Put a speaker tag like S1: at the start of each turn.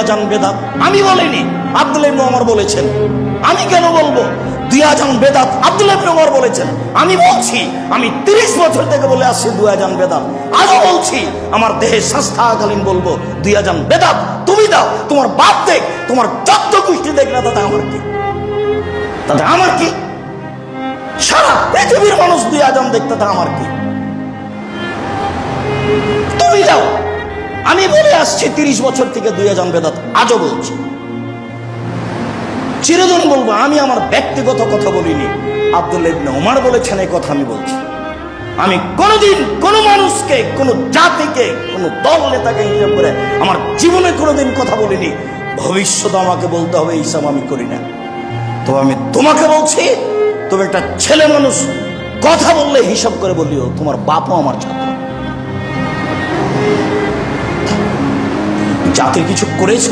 S1: আজান বেদাত। আমি বলিনি, আব্দুল ইবনে ওমর বলেছেন। আমি কেন বলব? দুই আজান বেদাত, আব্দুল ইবনে ওমর বলেছেন। আমি বলছি, আমি তিরিশ বছর থেকে বলে আসছি দুই আজান বেদাত। আজও বলছি, আমার দেহে সংস্থাকালীন বলব দুই আজান বেদাত, তুমি দাও, তোমার বাপ দেখ, তোমার যত গোষ্ঠী দেখ না, তাতে আমার কি? তাতে আমার কি? সারা পৃথিবীর মানুষ দুই আজান দেখতে আমার কি? তুমি দাও। আমি বলে আসছি তিরিশ বছর থেকে দুই আজান বেদাত আজও বলছি। চিরদিন বলব, আমি আমার ব্যক্তিগত কথা বলিনি। আব্দুল ইবনে ওমর বলেছেন, এই কথা আমি বলছি। আমি কোনোদিন কোনো মানুষকে, কোনো জাতিকে, কোনো দল নেতাকে হিসাব করে আমার জীবনে কোনোদিন কথা বলিনি। ভবিষ্যৎ আমাকে বলতে হবে হিসাব আমি করি না। তো আমি তোমাকে বলছি, তুমি একটা ছেলে মানুষ, কথা বললে হিসাব করে বলিও, তোমার বাপও আমার ছাত্র। জাতির কিছু করেছ?